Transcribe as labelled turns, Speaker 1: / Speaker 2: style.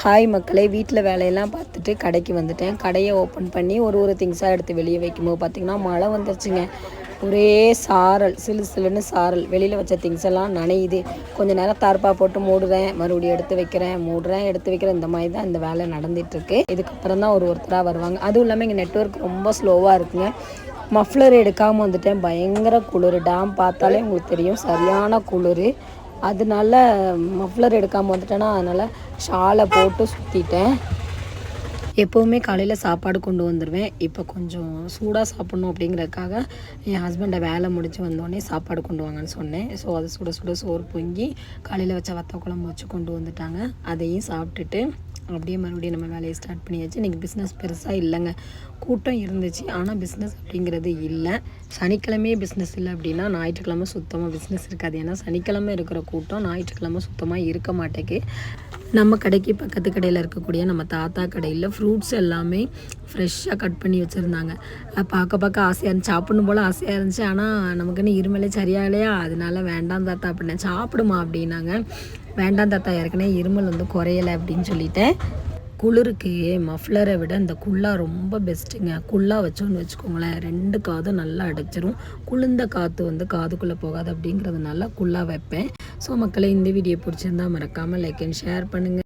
Speaker 1: Hi மக்களே வீட்டில் வேலையெல்லாம் பார்த்துட்டு கடைக்கு வந்துட்டேன். கடையை ஓப்பன் பண்ணி ஒரு ஒரு திங்ஸாக எடுத்து வெளியே வைக்கும்போது பார்த்திங்கன்னா மழை வந்துருச்சுங்க. ஒரே சாரல் சிலு சிலுன்னு சாரல். வெளியில் வச்ச திங்ஸ் எல்லாம் நனையுது. கொஞ்ச நேரம் தார்ப்பா போட்டு மூடுறேன். மறுபடியும் எடுத்து வைக்கிறேன் மூடுறேன் எடுத்து வைக்கிறேன். இந்த மாதிரி தான் இந்த வேலை நடந்துகிட்ருக்கு இதுக்கப்புறம் தான் ஒரு ஒருத்தராக வருவாங்க. அதுவும் இல்லாமல் இங்கே நெட்ஒர்க் ரொம்ப ஸ்லோவாக இருக்குங்க. மஃப்ளர் எடுக்காமல் வந்துட்டேன். பயங்கர குளிர். டேம் பார்த்தாலே உங்களுக்கு தெரியும். சரியான குளிர். அதனால மஃப்ளர் எடுக்காமல் வந்துட்டேன்னா அதனால் ஷாலை போட்டு சுற்றிட்டேன் எப்போவுமே காலையில் சாப்பாடு கொண்டு வந்துடுவேன் இப்போ கொஞ்சம் சூடாக சாப்பிட்ணும் அப்படிங்கிறதுக்காக என் ஹஸ்பண்டை வேலை முடிச்சு வந்தோடனே சாப்பாடு கொண்டு வாங்கன்னு சொன்னேன். ஸோ அது சுட சுட சோறு பொங்கி காலையில் வச்ச வத்த குழம்பு வச்சு கொண்டு வந்துட்டாங்க. அதையும் சாப்பிட்டுட்டு அப்படியே மறுபடியும் நம்ம வேலையை ஸ்டார்ட் பண்ணியாச்சு. இன்றைக்கி பிஸ்னஸ் பெருசாக இல்லைங்க. கூட்டம் இருந்துச்சு. ஆனால் பிஸ்னஸ் அப்படிங்கிறது இல்லை. சனிக்கிழமையே பிஸ்னஸ் இல்லை அப்படின்னா ஞாயிற்றுக்கிழமை சுத்தமாக பிஸ்னஸ் இருக்காது. ஏன்னா சனிக்கிழமை இருக்கிற கூட்டம் ஞாயிற்றுக்கிழமை சுத்தமாக இருக்க மாட்டேக்கு நம்ம கடைக்கு பக்கத்து கடையில் இருக்கக்கூடிய நம்ம தாத்தா கடையில் ஃப்ரூட்ஸ் எல்லாமே ஃப்ரெஷ்ஷாக கட் பண்ணி வச்சுருந்தாங்க. பார்க்க பார்க்க ஆசையாக இருந்துச்சு. சாப்பிடணும் போல் ஆசையாக இருந்துச்சு. ஆனால் நமக்குன்னு இருமலே சரியாகலையா? அதனால வேண்டாம் தாத்தா அப்படின்னேன் சாப்பிடுமா அப்படின்னாங்க. வேண்டாம் தாத்தா ஏற்கனவே இருமல் வந்து குறையலை அப்படின்னு சொல்லிட்டேன் குளிருக்கு மஃப்ளரை விட இந்த குல்லா ரொம்ப பெஸ்ட்டுங்க குல்லா வச்சோன்னு வச்சுக்கோங்களேன் ரெண்டு காதும் நல்லா அடைச்சிரும். குளிர்ந்த காற்று வந்து காதுக்குள்ளே போகாது அப்படிங்கிறதுனால குல்லா வைப்பேன். ஸோ மக்களை இந்த வீடியோ பிடிச்சிருந்தா மறக்காமல் லைக் அண்ட் ஷேர் பண்ணுங்கள்